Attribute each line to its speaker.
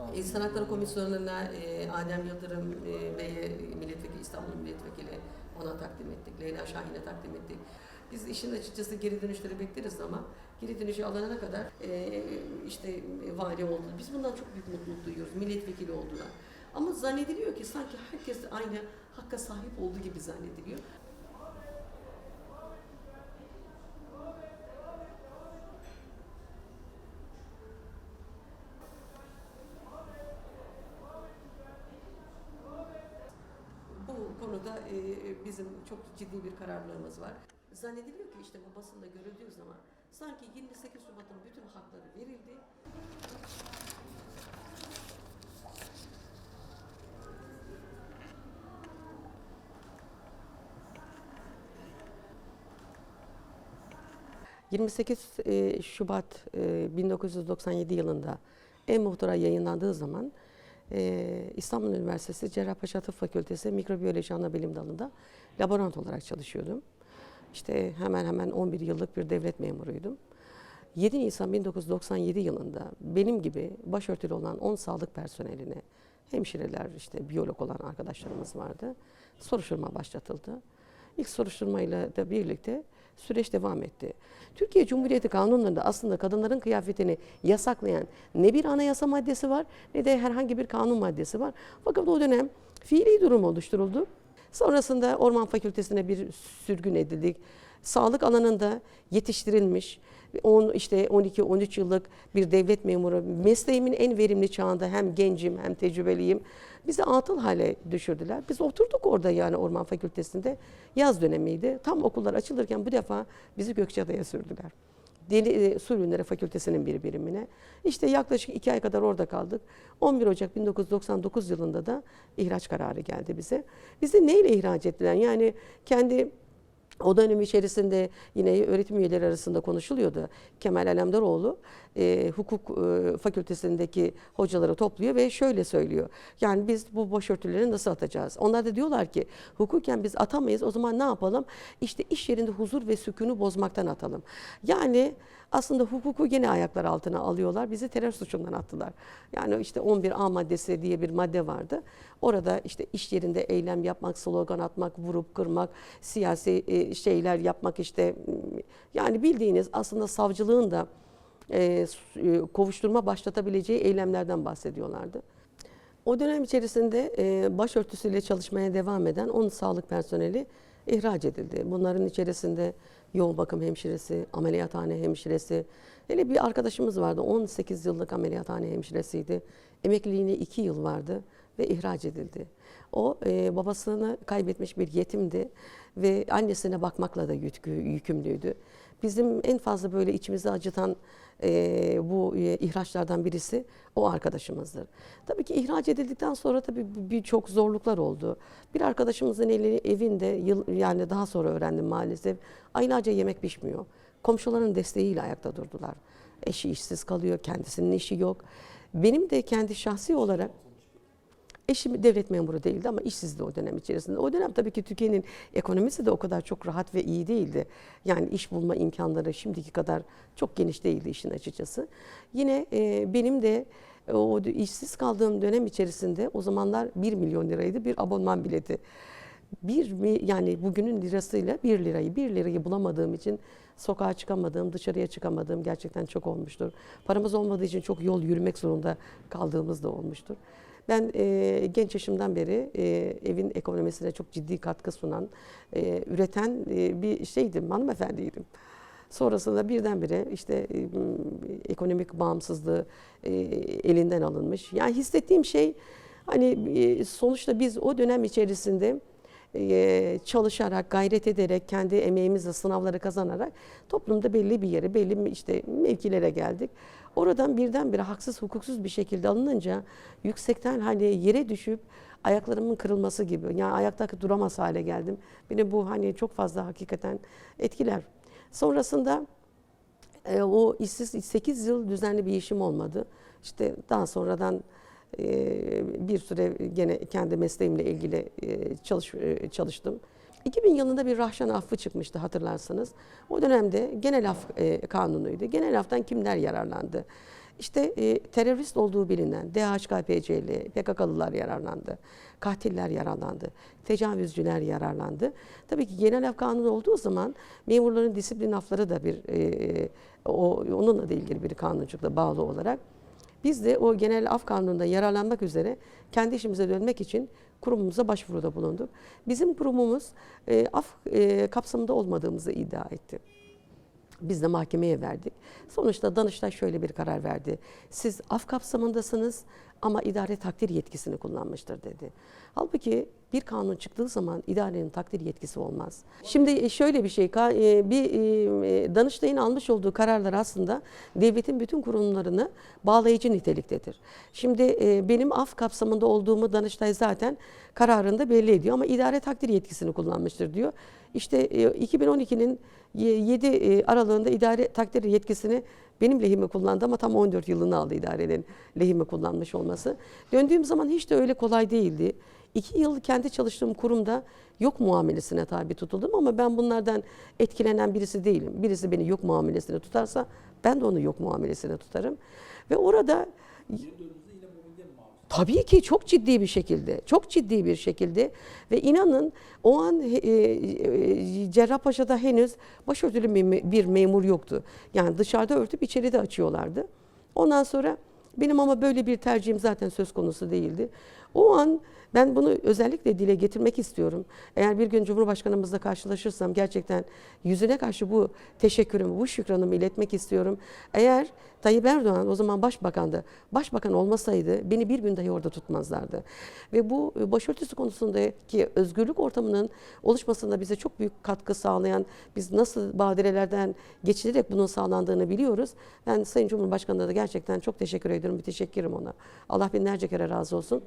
Speaker 1: E, İnsan Hakları Komisyonu'na e, Adem Yıldırım e, Bey'e milletvekili, İstanbul milletvekili ona takdim ettik. Leyla Şahin'e takdim ettik. Biz işin açıkçası geri dönüşleri bekleriz ama geri dönüşü alana kadar e, işte vali oldu. Biz bundan çok büyük mutluluk duyuyoruz. Milletvekili oldular. Ama zannediliyor ki sanki herkes aynı hakka sahip olduğu gibi zannediliyor. Konuda e, bizim çok ciddi bir kararlılığımız var. Zannediliyor ki işte bu basında görüldüğü zaman sanki 28 Şubat'ın bütün hakları verildi. ...28 e, Şubat e, 1997 yılında E-Muhtıra yayınlandığı zaman e, İstanbul Üniversitesi Cerrahpaşa Tıp Fakültesi Mikrobiyoloji Anabilim Dalı'nda laborant olarak çalışıyordum. İşte hemen hemen 11 yıllık bir devlet memuruydum. 7 Nisan 1997 yılında benim gibi başörtülü olan 10 sağlık personeline, hemşireler, işte biyolog olan arkadaşlarımız vardı. Soruşturma başlatıldı. İlk soruşturmayla da birlikte süreç devam etti. Türkiye Cumhuriyeti kanunlarında aslında kadınların kıyafetini yasaklayan ne bir anayasa maddesi var ne de herhangi bir kanun maddesi var. Fakat o dönem fiili durum oluşturuldu. Sonrasında Orman Fakültesine bir sürgün edildik. Sağlık alanında yetiştirilmiş 10 işte 12-13 yıllık bir devlet memuru mesleğimin en verimli çağında hem gencim hem tecrübeliyim. Bizi atıl hale düşürdüler. Biz oturduk orada yani Orman Fakültesinde. Yaz dönemiydi. Tam okullar açılırken bu defa bizi Gökçeada'ya sürdüler. Deli, e, Su Ürünleri Fakültesinin bir birimine. İşte yaklaşık iki ay kadar orada kaldık. 11 Ocak 1999 yılında da ihraç kararı geldi bize. Bizi neyle ihraç ettiler? Yani kendi o dönem içerisinde yine öğretim üyeleri arasında konuşuluyordu. Kemal Alemdaroğlu e, hukuk e, fakültesindeki hocaları topluyor ve şöyle söylüyor. Yani biz bu başörtüleri nasıl atacağız? Onlar da diyorlar ki hukuken biz atamayız o zaman ne yapalım? İşte iş yerinde huzur ve sükunu bozmaktan atalım. Yani aslında hukuku yine ayaklar altına alıyorlar. Bizi terör suçundan attılar. Yani işte 11A maddesi diye bir madde vardı. Orada işte iş yerinde eylem yapmak, slogan atmak, vurup kırmak, siyasi e, şeyler yapmak işte yani bildiğiniz aslında savcılığın da e, e, kovuşturma başlatabileceği eylemlerden bahsediyorlardı. O dönem içerisinde e, başörtüsüyle çalışmaya devam eden 10 sağlık personeli ihraç edildi. Bunların içerisinde yoğun bakım hemşiresi, ameliyathane hemşiresi, hele bir arkadaşımız vardı 18 yıllık ameliyathane hemşiresiydi. Emekliliğine 2 yıl vardı ve ihraç edildi. O e, babasını kaybetmiş bir yetimdi ve annesine bakmakla da yükü, yükümlüydü. Bizim en fazla böyle içimizi acıtan e, bu e, ihraçlardan birisi o arkadaşımızdır. Tabii ki ihraç edildikten sonra tabii birçok zorluklar oldu. Bir arkadaşımızın eli, evinde yıl, yani daha sonra öğrendim maalesef aylarca yemek pişmiyor. Komşuların desteğiyle ayakta durdular. Eşi işsiz kalıyor, kendisinin işi yok. Benim de kendi şahsi olarak Eşim devlet memuru değildi ama işsizdi o dönem içerisinde. O dönem tabii ki Türkiye'nin ekonomisi de o kadar çok rahat ve iyi değildi. Yani iş bulma imkanları şimdiki kadar çok geniş değildi işin açıkçası. Yine e, benim de o işsiz kaldığım dönem içerisinde o zamanlar 1 milyon liraydı bir abonman bileti. Bir mi yani bugünün lirasıyla 1 lirayı 1 lirayı bulamadığım için sokağa çıkamadığım, dışarıya çıkamadığım gerçekten çok olmuştur. Paramız olmadığı için çok yol yürümek zorunda kaldığımız da olmuştur. Ben e, genç yaşımdan beri e, evin ekonomisine çok ciddi katkı sunan, e, üreten e, bir şeydim, hanımefendiydim. Sonrasında birdenbire işte e, ekonomik bağımsızlığı e, elinden alınmış. Yani hissettiğim şey hani e, sonuçta biz o dönem içerisinde e, çalışarak, gayret ederek, kendi emeğimizle sınavları kazanarak toplumda belli bir yere, belli işte mevkilere geldik. Oradan birdenbire haksız, hukuksuz bir şekilde alınınca yüksekten hani yere düşüp ayaklarımın kırılması gibi. Yani ayakta duramaz hale geldim. Beni bu hani çok fazla hakikaten etkiler. Sonrasında e, o işsiz 8 yıl düzenli bir işim olmadı. İşte daha sonradan e, bir süre gene kendi mesleğimle ilgili e, çalış, e, çalıştım. 2000 yılında bir rahşan affı çıkmıştı hatırlarsanız. O dönemde genel af e, kanunuydu. Genel aftan kimler yararlandı? İşte e, terörist olduğu bilinen DHKPC'li, PKK'lılar yararlandı. Katiller yararlandı. Tecavüzcüler yararlandı. Tabii ki genel af kanunu olduğu zaman memurların disiplin afları da bir e, o onunla da ilgili bir kanuncukla bağlı olarak biz de o genel af kanununda yararlanmak üzere kendi işimize dönmek için kurumumuza başvuruda bulunduk. Bizim kurumumuz e, af e, kapsamında olmadığımızı iddia etti. Biz de mahkemeye verdik. Sonuçta Danıştay şöyle bir karar verdi. Siz af kapsamındasınız ama idare takdir yetkisini kullanmıştır dedi. Halbuki bir kanun çıktığı zaman idarenin takdir yetkisi olmaz. Şimdi şöyle bir şey, e, bir e, Danıştay'ın almış olduğu kararlar aslında devletin bütün kurumlarını bağlayıcı niteliktedir. Şimdi e, benim af kapsamında olduğumu Danıştay zaten kararında belli ediyor ama idare takdir yetkisini kullanmıştır diyor. İşte e, 2012'nin 7 e, aralığında idare takdir yetkisini benim lehime kullandı ama tam 14 yılını aldı idarenin lehime kullanmış olması. Döndüğüm zaman hiç de öyle kolay değildi. İki yıl kendi çalıştığım kurumda yok muamelesine tabi tutuldum ama ben bunlardan etkilenen birisi değilim. Birisi beni yok muamelesine tutarsa ben de onu yok muamelesine tutarım. Ve orada Tabii ki çok ciddi bir şekilde, çok ciddi bir şekilde ve inanın o an e, e, Cerrahpaşa'da henüz başörtülü bir memur yoktu. Yani dışarıda örtüp içeride açıyorlardı. Ondan sonra benim ama böyle bir tercihim zaten söz konusu değildi. O an ben bunu özellikle dile getirmek istiyorum. Eğer bir gün Cumhurbaşkanımızla karşılaşırsam gerçekten yüzüne karşı bu teşekkürümü, bu şükranımı iletmek istiyorum. Eğer Tayyip Erdoğan o zaman başbakandı. Başbakan olmasaydı beni bir gün dahi orada tutmazlardı. Ve bu e, başörtüsü konusundaki özgürlük ortamının oluşmasında bize çok büyük katkı sağlayan, biz nasıl badirelerden geçilerek bunun sağlandığını biliyoruz. Ben Sayın Cumhurbaşkanı'na da gerçekten çok teşekkür ediyorum, müteşekkirim ona. Allah binlerce kere razı olsun.